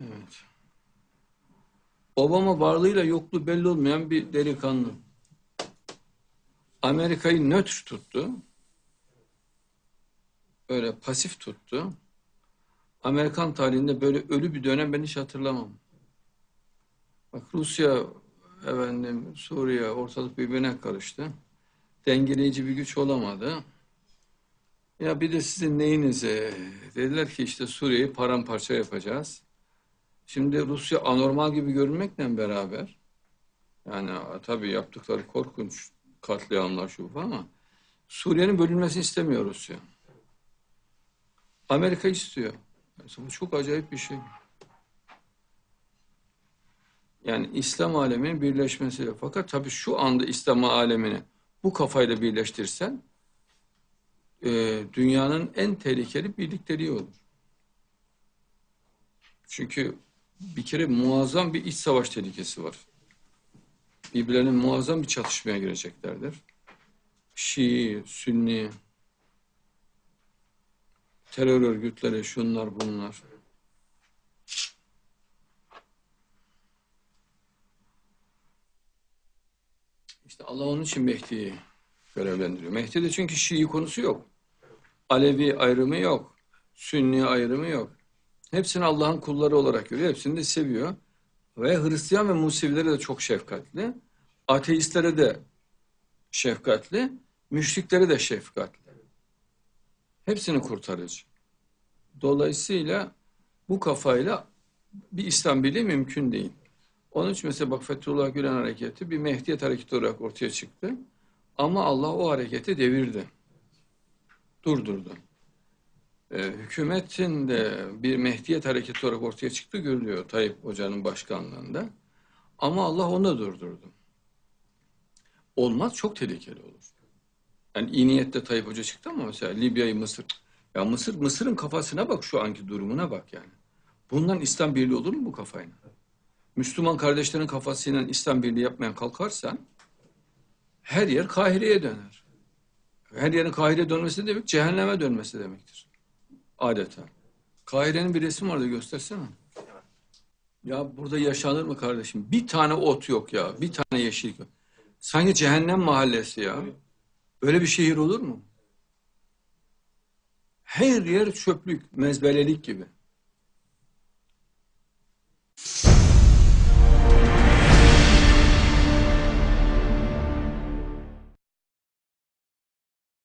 Evet. Obama varlığıyla yokluğu belli olmayan bir delikanlı. Amerika'yı nötr tuttu. Öyle pasif tuttu. Amerikan tarihinde böyle ölü bir dönem ben hiç hatırlamam. Bak Rusya, efendim Suriye ortalık birbirine karıştı. Dengeleyici bir güç olamadı. Ya bir de sizin neyinize? Dediler ki işte Suriye'yi paramparça yapacağız. Şimdi Rusya anormal gibi görünmekle beraber yani tabii yaptıkları korkunç katliamlar şu ama Suriye'nin bölünmesini istemiyor Rusya. Amerika istiyor. Mesela bu çok acayip bir şey. Yani İslam aleminin birleşmesi. Fakat tabii şu anda İslam alemini bu kafayla birleştirsen e, dünyanın en tehlikeli birlikteliği olur. Çünkü bir kere muazzam bir iç savaş tehlikesi var. Birbirlerine muazzam bir çatışmaya gireceklerdir. Şii, Sünni, terör örgütleri, şunlar bunlar. İşte Allah onun için Mehdi'yi görevlendiriyor. Mehdi'de çünkü Şii konusu yok. Alevi ayrımı yok. Sünni ayrımı yok. Hepsini Allah'ın kulları olarak görüyor. Hepsini de seviyor. Ve Hristiyan ve Musevilere de çok şefkatli. Ateistlere de şefkatli. Müşriklere de şefkatli. Hepsini kurtarıcı. Dolayısıyla bu kafayla bir İslam birliği mümkün değil. Onun için mesela bak Fethullah Gülen hareketi bir Mehdiyet hareketi olarak ortaya çıktı. Ama Allah o hareketi devirdi. Durdurdu. Ee, hükümetin de bir Mehdiyet hareketi olarak ortaya çıktı görülüyor Tayyip Hoca'nın başkanlığında. Ama Allah onu da durdurdu. Olmaz çok tehlikeli olur. Yani iyi niyetle Tayyip Hoca çıktı ama mesela Libya'yı Mısır. Ya Mısır Mısır'ın kafasına bak şu anki durumuna bak yani. Bundan İslam birliği olur mu bu kafayla? Müslüman kardeşlerin kafasıyla İslam birliği yapmaya kalkarsan her yer Kahire'ye döner. Her yerin Kahire'ye dönmesi demek cehenneme dönmesi demektir. Adeta. Kahire'nin bir resim vardı göstersene. Ya burada yaşanır mı kardeşim? Bir tane ot yok ya. Bir tane yeşillik yok. Sanki cehennem mahallesi ya. Öyle bir şehir olur mu? Her yer çöplük, mezbelelik gibi.